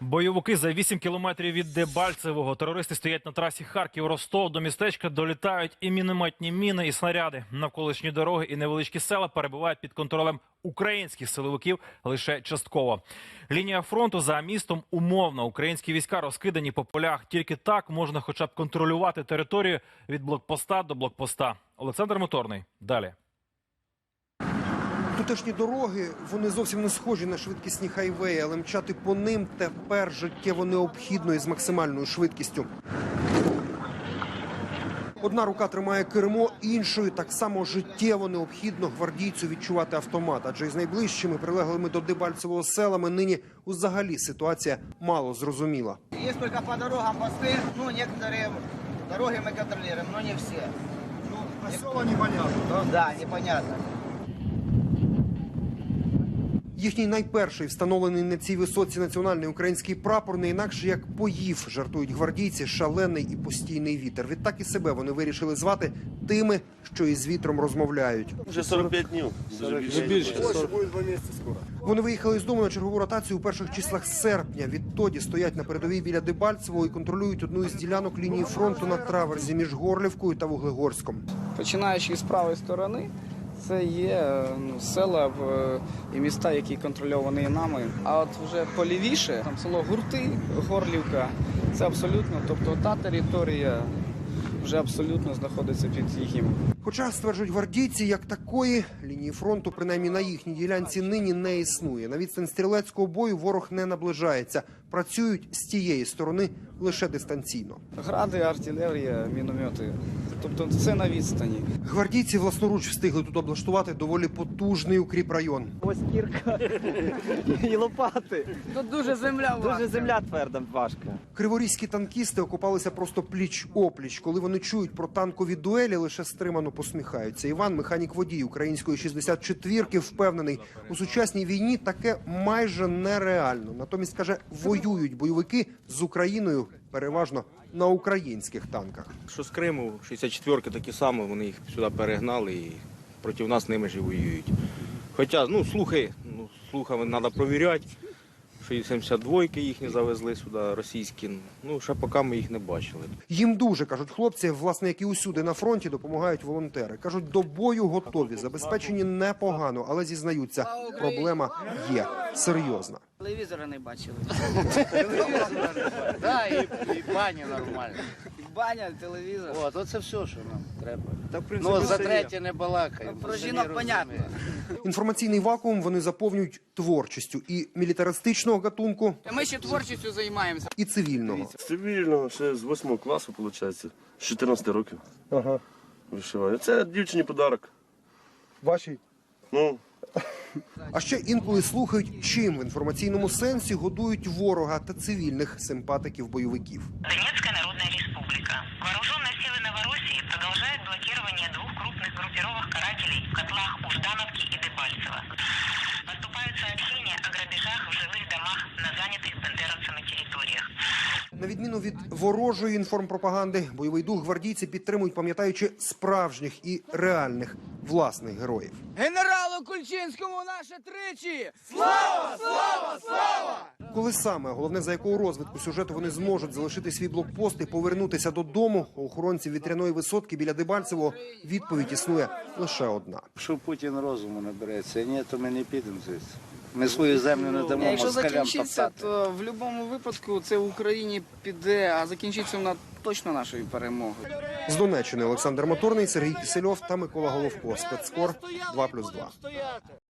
Бойовики за 8 кілометрів від Дебальцевого. Терористи стоять на трасі Харків-Ростов. До містечка долітають і мінометні міни, і снаряди. Навколишні дороги і невеличкі села перебувають під контролем українських силовиків лише частково. Лінія фронту за містом умовна. Українські війська розкидані по полях. Тільки так можна, хоча б контролювати територію від блокпоста до блокпоста. Олександр Моторний. Далі. Тутешні дороги вони зовсім не схожі на швидкісні хайвеї, але мчати по ним тепер життєво необхідно і з максимальною швидкістю. Одна рука тримає кермо, іншою так само життєво необхідно гвардійцю відчувати автомат. Адже із найближчими прилеглими до Дебальцевого селами нині взагалі ситуація мало зрозуміла. Есть только по дорогам посты, ну, некоторые дороги мы контролируем, но не все. Ну, Поселок непонятно, да? Да, непонятно. Їхній найперший встановлений на цій висоці національний український прапор не інакше як поїв, жартують гвардійці, шалений і постійний вітер. Відтак і себе вони вирішили звати тими, що із вітром розмовляють. Вже 45 днів. Дуже більше. Больше будет два месяца скоро. Вони виїхали з дому на чергову ротацію у перших числах серпня. Відтоді стоять на передовій біля Дебальцевого і контролюють одну із ділянок лінії фронту на траверзі між Горлівкою та Вуглегорськом. Починаючи з правої сторони, це є ну, села в, е, і міста, які контрольовані нами. А от вже полівіше, там село Гурти, Горлівка, це абсолютно, тобто та територія вже абсолютно знаходиться під їхнім Хоча стверджують гвардійці, як такої лінії фронту, принаймні на їхній ділянці, нині не існує. На відстань стрілецького бою ворог не наближається. Працюють з тієї сторони лише дистанційно. гради, артилерія, міномети. Тобто це на відстані. Гвардійці власноруч встигли тут облаштувати доволі потужний укріпрайон. Ось кірка і лопати. Тут дуже земля Дуже земля тверда, важка. Криворізькі танкісти окопалися просто пліч опліч. Коли вони чують про танкові дуелі, лише стримано посміхаються. Іван, механік водій української 64-ки, впевнений, у сучасній війні таке майже нереально. Натомість каже, воюють бойовики з Україною переважно на українських танках. Що з Криму, 64-ки такі самі, вони їх сюди перегнали і проти нас ними ж воюють. Хоча, ну, слухи, ну, слухами треба провіряти. Що і 72-ки їхні завезли сюди, російські. Ну, ще поки ми їх не бачили. Їм дуже кажуть хлопці, власне, як і усюди на фронті допомагають волонтери. кажуть, до бою готові, забезпечені непогано, але зізнаються, проблема є серйозна. Телевізора не бачили. Да, і, і баня нормальна. Баня, телевізор. От, оце все, що нам треба. Та, в принципі, Ну, за все є. третє не балакаємо. Про самі жінок понятно. Інформаційний вакуум вони заповнюють творчістю і мілітаристичного гатунку, Ми ще творчістю займаємося. і цивільного. Цивільного ще з 8 класу, виходить, з 14 років Ага. вишиваю. Це дівчині подарок. Ваші? Ну, А ще інколи слухають, чим в інформаційному сенсі годують ворога та цивільних симпатиків бойовиків. Донецкая Народная Республика. Вооруженные силы Новороссии продолжают блокирование двух крупных группировок карателей в котлах відміну від ворожої інформпропаганди, бойовий дух гвардійці підтримують, пам'ятаючи справжніх і реальних власних героїв. Генералу Кульчинському наше тричі! Слава! Слава! Слава! Коли саме головне за якого розвитку сюжету вони зможуть залишити свій блокпост і повернутися додому, у охоронців вітряної висотки біля Дебальцевого відповідь існує лише одна. Якщо Путін розуму набереться, ні, то ми не підемо звідси. Ми свою землю не дамо Якщо москалям закінчиться, топтати. то в будь-якому випадку це в Україні піде, а закінчиться вона точно нашою перемогою. З Донеччини Олександр Моторний, Сергій Кисельов та Микола Головко. Спецкор 2+,2.